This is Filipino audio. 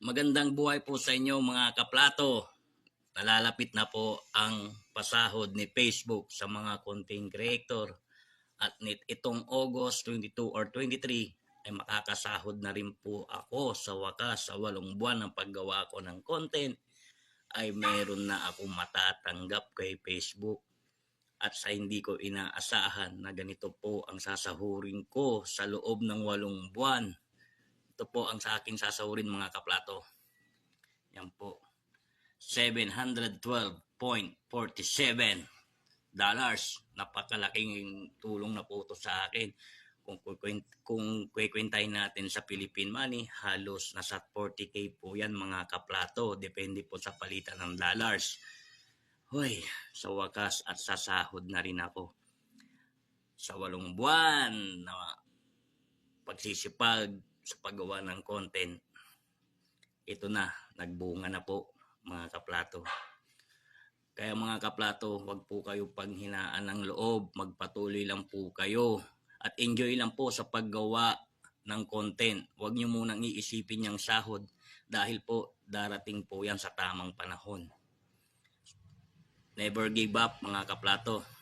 Magandang buhay po sa inyo mga kaplato. Nalalapit na po ang pasahod ni Facebook sa mga content creator. At itong August 22 or 23 ay makakasahod na rin po ako sa wakas sa walong buwan ng paggawa ko ng content ay meron na akong matatanggap kay Facebook at sa hindi ko inaasahan na ganito po ang sasahurin ko sa loob ng walong buwan. Ito po ang sa akin sasahurin mga kaplato. Yan po. 712.47 dollars. Napakalaking tulong na po ito sa akin. Kung, kung kwekwentahin natin sa Philippine money, halos nasa 40k po yan mga kaplato. Depende po sa palitan ng dollars. Hoy, sa wakas at sasahod na rin ako. Sa walong buwan na pagsisipag sa paggawa ng content. Ito na, nagbunga na po mga kaplato. Kaya mga kaplato, wag po kayo panghinaan ng loob, magpatuloy lang po kayo at enjoy lang po sa paggawa ng content. Huwag niyo munang iisipin yung sahod dahil po darating po yan sa tamang panahon. Never give up mga kaplato.